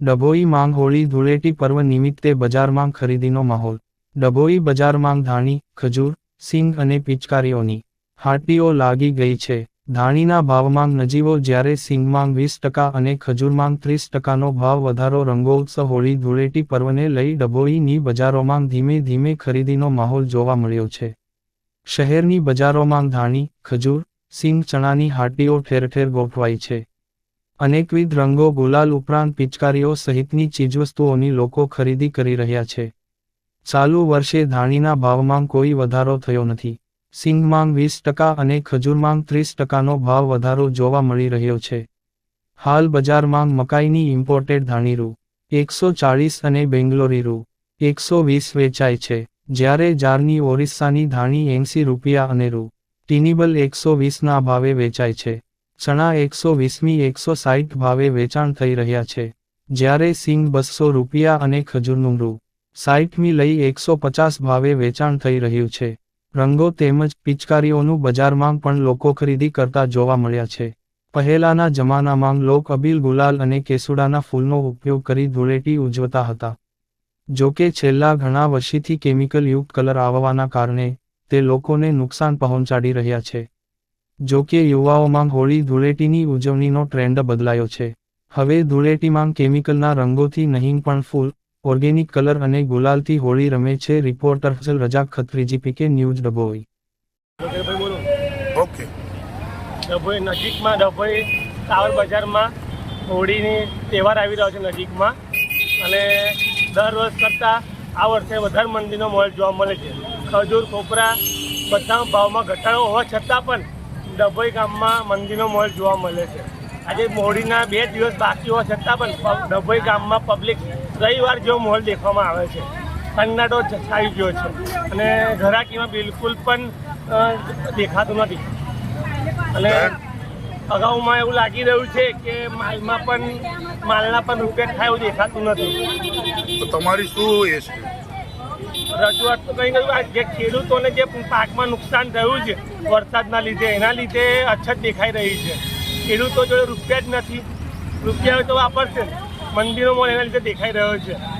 ડભોઈ માંગ હોળી ધૂળેટી પર્વ નિમિત્તે બજારમાં ખરીદીનો માહોલ. ડભોઈ બજારમાં ધાણી, ખજૂર, સિંગ અને પિચકારીઓની હાટીઓ લાગી ગઈ છે. ધાણીના ભાવમાં નજીવો જ્યારે સિંગમાં વીસ ટકા અને ખજૂરમાં ત્રીસ ટકાનો ભાવ વધારો રંગોત્સવ હોળી ધૂળેટી પર્વને લઈ ડભોઈની બજારોમાં ધીમે ધીમે ખરીદીનો માહોલ જોવા મળ્યો છે. શહેરની બજારોમાં ધાણી, ખજૂર, સિંગ ચણાની હાટીઓ ઠેર ઠેર ગોઠવાઈ છે. અનેકવિધ રંગો ગુલાલ ઉપરાંત પિચકારીઓ સહિતની ચીજવસ્તુઓની લોકો ખરીદી કરી રહ્યા છે. ચાલુ વર્ષે ધાણીના ભાવમાં કોઈ વધારો થયો નથી. સિંગમાં વીસ ટકા અને ખજૂરમાં ત્રીસ ટકાનો ભાવ વધારો જોવા મળી રહ્યો છે. હાલ બજારમાં મકાઈની ઇમ્પોર્ટેડ ધાણી રૂ. એકસો ચાળીસ અને બેંગ્લોરી રૂ. એકસો વીસ વેચાય છે. જ્યારે જારની ઓરિસ્સાની ધાણી એંસી રૂપિયા અને રૂ. ટીનિબલ એકસો વીસના ભાવે વેચાય છે. ચણા એકસો વીસમી, એકસો સાઠ ભાવે વેચાણ થઈ રહ્યા છે. જ્યારે સિંગ બસો રૂપિયા અને ખજૂરનું રૂ સાઠમી લઈ એકસો પચાસ ભાવે વેચાણ થઈ રહ્યું છે. રંગો તેમજ પિચકારીઓનું બજારમાં પણ લોકો ખરીદી કરતા જોવા મળ્યા છે. પહેલાના જમાનામાં લોક અબીલ ગુલાલ અને કેસુડાના ફૂલનો ઉપયોગ કરી ધૂળેટી ઉજવતા હતા. જો કે છેલ્લા ઘણા વર્ષીથી કેમિકલ યુક્ત કલર આવવાના કારણે તે લોકોને નુકસાન પહોંચાડી રહ્યા છે. જો કે યુવાઓમાં હોળી ધૂળેટીની ઉજવણીનો ટ્રેન્ડ બદલાયો છે. હવે ધૂળેટીમાં કેમિકલના રંગોથી નહીં પણ ફૂલ ઓર્ગેનિક કલર અને ગુલાલથી હોળી રમે છે રિપોર્ટર ફસલ રજાક ખત્રીજી પીકે ન્યૂઝ ડભોઈ ભાઈ ઓકે. ડભોઈ નજીકમાં ડભોઈ ટાવર બજારમાં હોળીની તહેવાર આવી રહ્યો છે નજીકમાં. અને દર વર્ષ કરતાં આ વર્ષે વધારે મંદીનો મોલ જોવા મળે છે. ખજૂર કોપરા બધા ભાવમાં ઘટાડો હોવા છતાં પણ ડભોઈ ગામમાં મંદીનો મોલ જોવા મળે છે. આજે મોડીના બે દિવસ બાકી હોવા છતાં પણ ડભોઈ ગામમાં પબ્લિક રવિવાર જેવો મોલ દેખવામાં આવે છે. સન્નાટો છાઈ ગયો છે. અને ઘરાકીમાં બિલકુલ પણ દેખાતું નથી. અને અગાઉમાં એવું લાગી રહ્યું છે કે માલમાં પણ, માલના પણ રૂપિયા થાય એવું દેખાતું નથી. તમારી શું એ છે? રજૂઆત તો કંઈ નથી આ જે ખેડૂતોને જે પાકમાં નુકસાન થયું છે, વરસાદના લીધે, એના લીધે અછત દેખાઈ રહી છે. ખેડૂતો જોડે રૂપિયા જ નથી. રૂપિયા તો વાપરશે જ. મંદિરો મોલ એના લીધે દેખાઈ રહ્યો છે.